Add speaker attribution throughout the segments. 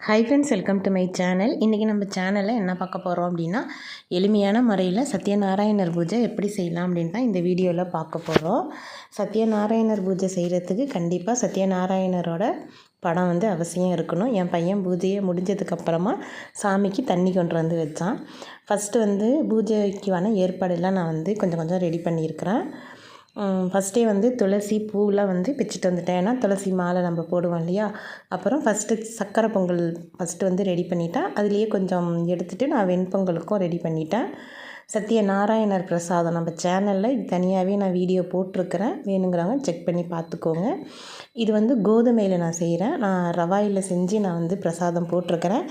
Speaker 1: Hi friends welcome to my channel இன்றைக்கி நம்ம சேனலில் என்ன பார்க்க போகிறோம் அப்படின்னா எளிமையான முறையில் சத்யநாராயணர் பூஜை எப்படி செய்யலாம் அப்படின்னு தான் இந்த வீடியோவில் பார்க்க போகிறோம் சத்யநாராயணர் பூஜை செய்கிறதுக்கு கண்டிப்பாக சத்யநாராயணரோட படம் வந்து அவசியம் இருக்கணும். என் பையன் பூஜையை முடிஞ்சதுக்கப்புறமா சாமிக்கு தண்ணி கொண்டு வந்து வச்சான். ஃபஸ்ட்டு வந்து பூஜைக்கான ஏற்பாடெல்லாம் நான் வந்து கொஞ்சம் கொஞ்சம் ரெடி பண்ணியிருக்கிறேன். ஃபஸ்ட்டே வந்து துளசி பூவெலாம் வந்து பிச்சுட்டு வந்துட்டேன். ஏன்னா துளசி மாலை நம்ம போடுவோம் இல்லையா? அப்புறம் ஃபஸ்ட்டு சக்கரை பொங்கல் ஃபஸ்ட்டு வந்து ரெடி பண்ணிட்டேன் அதுலேயே கொஞ்சம் எடுத்துகிட்டு நான் வெண்பொங்கலுக்கும் ரெடி பண்ணிட்டேன். சத்திய நாராயணர் பிரசாதம் நம்ம சேனலில் இது தனியாகவே நான் வீடியோ போட்டிருக்கிறேன். வேணுங்கிறவங்க செக் பண்ணி பார்த்துக்கோங்க. இது வந்து கோதுமையில் நான் செய்கிறேன் நான் ரவாயில் செஞ்சு நான் வந்து பிரசாதம் போட்டிருக்கிறேன்.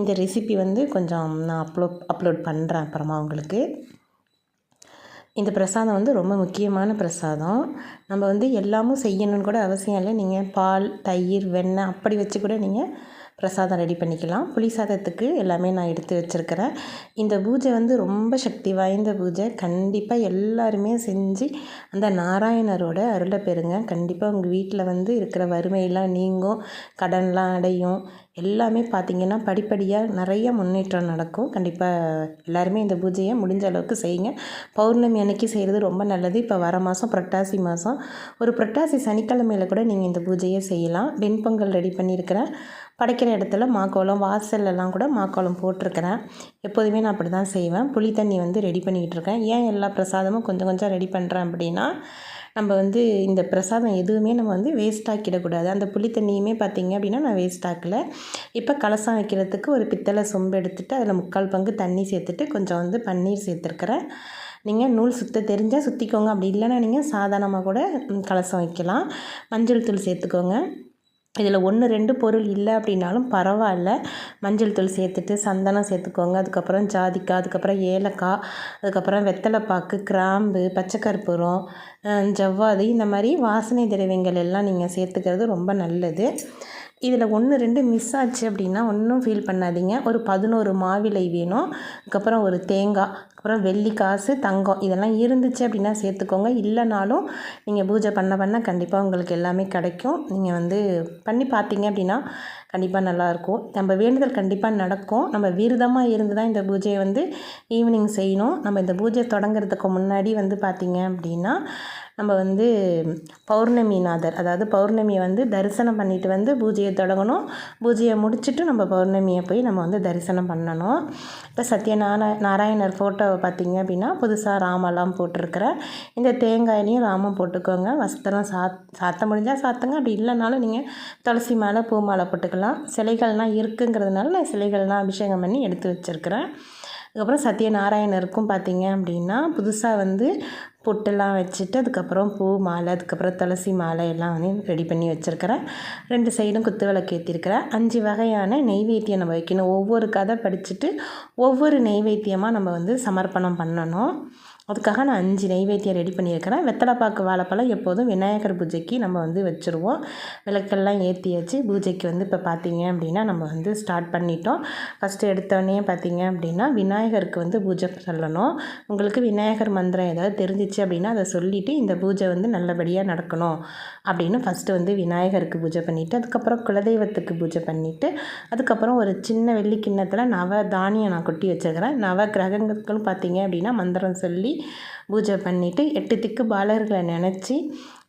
Speaker 1: இந்த ரெசிபி வந்து கொஞ்சம் நான் அப்லோட் அப்லோட் பண்ணுறேன் அப்புறமா உங்களுக்கு. இந்த பிரசாதம் வந்து ரொம்ப முக்கியமான பிரசாதம். நம்ம வந்து எல்லாமும் செய்யணும்னு கூட அவசியம் இல்லை. நீங்கள் பால் தயிர் வெண்ணெய் அப்படி வச்சு கூட நீங்கள் பிரசாதம் ரெடி பண்ணிக்கலாம். புளி சாதத்துக்கு எல்லாமே நான் எடுத்து வச்சுருக்கிறேன். இந்த பூஜை வந்து ரொம்ப சக்தி வாய்ந்த பூஜை. கண்டிப்பாக எல்லாருமே செஞ்சு அந்த நாராயணரோட அருளை பெறுங்க. கண்டிப்பாக உங்கள் வீட்டில் வந்து இருக்கிற வறுமையெல்லாம் நீங்கும். கடன்லாம் அடையும். எல்லாமே பார்த்திங்கன்னா படிப்படியாக நிறைய முன்னேற்றம் நடக்கும். கண்டிப்பாக எல்லாருமே இந்த பூஜையை முடிஞ்ச அளவுக்கு செய்யுங்க. பௌர்ணமி அன்னைக்கு செய்கிறது ரொம்ப நல்லது. இப்போ வர மாதம் புரட்டாசி மாதம் ஒரு புரட்டாசி சனிக்கிழமையில் கூட நீங்கள் இந்த பூஜையை செய்யலாம். வெண்பொங்கல் ரெடி பண்ணியிருக்கிறேன். படைக்கிற இடத்துல மாக்கோளம் வாசல்லலாம் கூட மாக்கோளம் போட்டிருக்கிறேன். எப்போதுமே நான் அப்படி தான் செய்வேன். புளி தண்ணி வந்து ரெடி பண்ணிக்கிட்டு இருக்கேன். ஏன் எல்லா பிரசாதமும் கொஞ்சம் கொஞ்சம் ரெடி பண்ணுறேன் அப்படின்னா நம்ம வந்து இந்த பிரசாதம் எதுவுமே நம்ம வந்து வேஸ்ட் ஆக்கிடக்கூடாது. அந்த புளி தண்ணியுமே பார்த்திங்க அப்படின்னா நான் வேஸ்ட் ஆக்கலை. இப்போ கலசம் வைக்கிறதுக்கு ஒரு பித்தளை சொம்பு எடுத்துகிட்டு அதில் முக்கால் பங்கு தண்ணி சேர்த்துட்டு கொஞ்சம் வந்து பன்னீர் சேர்த்துருக்குறேன். நீங்கள் நூல் சுற்ற தெரிஞ்சால் சுற்றிக்கோங்க அப்படி இல்லைன்னா நீங்கள் சாதாரணமாக கூட கலசம் வைக்கலாம். மஞ்சள் தூள் சேர்த்துக்கோங்க. இதில் ஒன்று ரெண்டு பொருள் இல்லை அப்படின்னாலும் பரவாயில்ல. மஞ்சள் தூள் சேர்த்துட்டு சந்தனம் சேர்த்துக்கோங்க. அதுக்கப்புறம் ஜாதிக்காய் அதுக்கப்புறம் ஏலக்காய் அதுக்கப்புறம் வெத்தலைப்பாக்கு கிராம்பு பச்சைக்கற்பூரம் ஜவ்வாது இந்த மாதிரி வாசனை திரவியங்கள் எல்லாம் நீங்கள் சேர்த்துக்கிறது ரொம்ப நல்லது. இதில் ஒன்று ரெண்டு மிஸ் ஆச்சு அப்படின்னா ஒன்றும் ஃபீல் பண்ணாதீங்க. ஒரு பதினோரு மாவிலை வேணும். அதுக்கப்புறம் ஒரு தேங்காய் அப்புறம் வெள்ளி காசு தங்கம் இதெல்லாம் இருந்துச்சு அப்படின்னா சேர்த்துக்கோங்க. இல்லைனாலும் நீங்கள் பூஜை பண்ண பண்ண கண்டிப்பாக உங்களுக்கு எல்லாமே கிடைக்கும். நீங்கள் வந்து பண்ணி பார்த்தீங்க அப்படின்னா கண்டிப்பாக நல்லாயிருக்கும். நம்ம வேண்டுதல் கண்டிப்பாக நடக்கும். நம்ம விரதமாக இருந்து தான் இந்த பூஜையை வந்து ஈவினிங் செய்யணும். நம்ம இந்த பூஜை தொடங்குறதுக்கு முன்னாடி வந்து பார்த்திங்க அப்படின்னா நம்ம வந்து பௌர்ணமிநாதர் அதாவது பௌர்ணமியை வந்து தரிசனம் பண்ணிட்டு வந்து பூஜையை தொடங்கணும். பூஜையை முடிச்சுட்டு நம்ம பௌர்ணமியை போய் நம்ம வந்து தரிசனம் பண்ணணும். இப்போ சத்யநாராய நாராயணர் ஃபோட்டோவை பார்த்திங்க அப்படின்னா புதுசாக ராமெல்லாம் போட்டிருக்கிறேன் இந்த தேங்காயிலையும் ராமம் போட்டுக்கோங்க. வஸ்திரம் சாத் சாத்த முடிஞ்சால் சாத்துங்க. அப்படி இல்லைனாலும் நீங்கள் துளசி மாலை பூ மாலை போட்டுக்கலாம். சிலைகள்லாம் இருக்குங்கிறதுனால நான் சிலைகள்லாம் அபிஷேகம் பண்ணி எடுத்து வச்சுருக்கிறேன். அதுக்கப்புறம் சத்யநாராயணருக்கும் பார்த்திங்க அப்படின்னா புதுசாக வந்து பொட்டெல்லாம் வச்சுட்டு அதுக்கப்புறம் பூ மாலை அதுக்கப்புறம் துளசி மாலை எல்லாம் வந்து ரெடி பண்ணி வச்சுருக்கிறேன். ரெண்டு சைடும் குத்து விளக்கு ஏற்றிருக்கிறேன் அஞ்சு வகையான நெய்வேத்தியம் நம்ம வைக்கணும். ஒவ்வொரு கதை படிச்சுட்டு ஒவ்வொரு நெய்வேத்தியமாக நம்ம வந்து சமர்ப்பணம் பண்ணணும். அதுக்காக நான் அஞ்சு நெய்வேத்தியம் ரெடி பண்ணியிருக்கிறேன். வெத்தலைப்பாக்கு வாழைப்பழம் எப்போதும் விநாயகர் பூஜைக்கு நம்ம வந்து வச்சுருவோம். விளக்கெல்லாம் ஏற்றியாச்சு பூஜைக்கு வந்து இப்போ பார்த்திங்க அப்படின்னா நம்ம வந்து ஸ்டார்ட் பண்ணிட்டோம். ஃபஸ்ட்டு எடுத்தோடனே பார்த்திங்க அப்படின்னா விநாயகருக்கு வந்து பூஜை சொல்லணும். உங்களுக்கு விநாயகர் மந்திரம் ஏதாவது தெரிஞ்சிச்சு அப்படின்னா அதை சொல்லிவிட்டு இந்த பூஜை வந்து நல்லபடியாக நடக்கணும் அப்படின்னு ஃபஸ்ட்டு வந்து விநாயகருக்கு பூஜை பண்ணிவிட்டு அதுக்கப்புறம் குலதெய்வத்துக்கு பூஜை பண்ணிவிட்டு அதுக்கப்புறம் ஒரு சின்ன வெள்ளி கிண்ணத்தில் நவ தானியம் நான் கொட்டி வச்சுருக்கிறேன். நவ கிரகங்களுக்கும் பார்த்திங்க அப்படின்னா மந்திரம் சொல்லி பூஜை பண்ணிவிட்டு எட்டு திக்கு பாலர்களை நினச்சி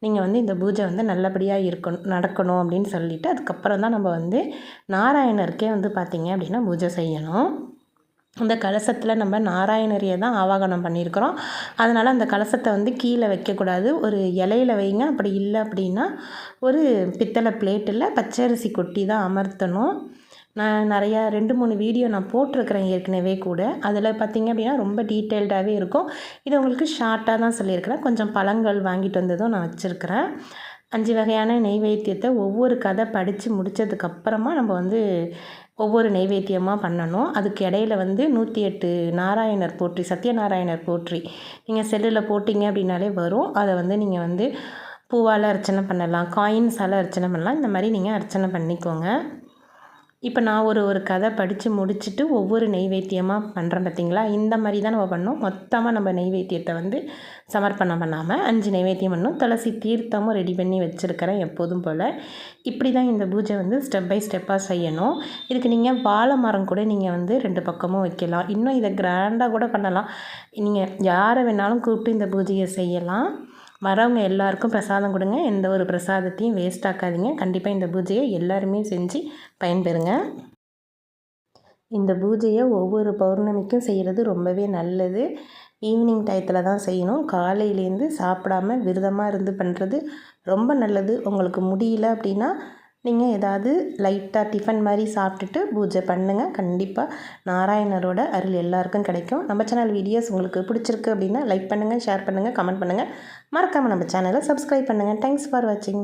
Speaker 1: நீங்கள் வந்து இந்த பூஜை வந்து நல்லபடியாக இருக்கணும் நடக்கணும் அப்படின்னு சொல்லிவிட்டு அதுக்கப்புறம் தான் நம்ம வந்து நாராயணருக்கே வந்து பார்த்திங்க அப்படின்னா பூஜை செய்யணும். அந்த கலசத்தில் நம்ம நாராயணரியை தான் ஆவாகனம் பண்ணியிருக்கிறோம். அதனால் அந்த கலசத்தை வந்து கீழே வைக்கக்கூடாது. ஒரு இலையில வைங்க. அப்படி இல்லை அப்படின்னா ஒரு பித்தளை பிளேட்டில் பச்சரிசி கொட்டி தான் அமர்த்தணும். நான் நிறையா ரெண்டு மூணு வீடியோ நான் போட்டிருக்கிறேன் ஏற்கனவே கூட. அதில் பார்த்திங்க அப்படின்னா ரொம்ப டீட்டெயில்டாகவே இருக்கும். இது உங்களுக்கு ஷார்ட்டாக தான் சொல்லியிருக்கிறேன். கொஞ்சம் பழங்கள் வாங்கிட்டு வந்ததும் நான் வச்சுருக்கிறேன். அஞ்சு வகையான நெய்வேத்தியத்தை ஒவ்வொரு கதை படித்து முடித்ததுக்கப்புறமா நம்ம வந்து ஒவ்வொரு நெய்வேத்தியமாக பண்ணணும். அதுக்கு இடையில வந்து நூற்றி எட்டு நாராயணர் போற்றி சத்யநாராயணர் போற்றி. நீங்கள் செல்லில் போட்டிங்க அப்படின்னாலே வரும். அதை வந்து நீங்கள் வந்து பூவால் அர்ச்சனை பண்ணலாம் காயின்ஸால் அர்ச்சனை பண்ணலாம். இந்த மாதிரி நீங்கள் அர்ச்சனை பண்ணிக்கோங்க. இப்போ நான் ஒரு ஒரு கதை படித்து முடிச்சுட்டு ஒவ்வொரு நெய்வேத்தியமாக பண்ணுறேன் பார்த்தீங்களா? இந்த மாதிரி தான் நம்ம பண்ணோம். மொத்தமாக நம்ம நெய்வேத்தியத்தை வந்து சமர்ப்பணம் பண்ணாமல் அஞ்சு நெய்வேத்தியம் பண்ணோம். துளசி தீர்த்தமும் ரெடி பண்ணி வச்சுருக்கிறேன் எப்போதும் போல். இப்படி தான் இந்த பூஜை வந்து ஸ்டெப் பை ஸ்டெப்பாக செய்யணும். இதுக்கு நீங்கள் வாழை மரம் கூட நீங்கள் வந்து ரெண்டு பக்கமும் வைக்கலாம். இன்னும் இதை கிராண்டாக கூட பண்ணலாம். நீங்கள் யாரை வேணாலும் கூப்பிட்டு இந்த பூஜையை செய்யலாம். வரவங்க எல்லாருக்கும் பிரசாதம் கொடுங்க. எந்த ஒரு பிரசாதத்தையும் வேஸ்ட் ஆக்காதீங்க. கண்டிப்பாக இந்த பூஜையை எல்லாருமே செஞ்சு பயன்பெறுங்க. இந்த பூஜையை ஒவ்வொரு பௌர்ணமிக்கும் செய்கிறது ரொம்பவே நல்லது. ஈவினிங் டயத்தில் தான் செய்யணும். காலையிலேருந்து சாப்பிடாம விரதமாக இருந்து பண்ணுறது ரொம்ப நல்லது. உங்களுக்கு முடியல அப்படின்னா நீங்கள் ஏதாவது லைட்டாக டிஃபன் மாதிரி சாப்பிட்டுட்டு பூஜை பண்ணுங்கள் கண்டிப்பாக நாராயணரோட அருள் எல்லாருக்கும் கிடைக்கும். நம்ம சேனல் வீடியோஸ் உங்களுக்கு பிடிச்சிருக்கு அப்படின்னா லைக் பண்ணுங்கள் ஷேர் பண்ணுங்கள் கமெண்ட் பண்ணுங்கள் மறக்காமல் நம்ம சேனலை சப்ஸ்கிரைப் பண்ணுங்கள் தேங்க்ஸ் ஃபார் வாட்சிங்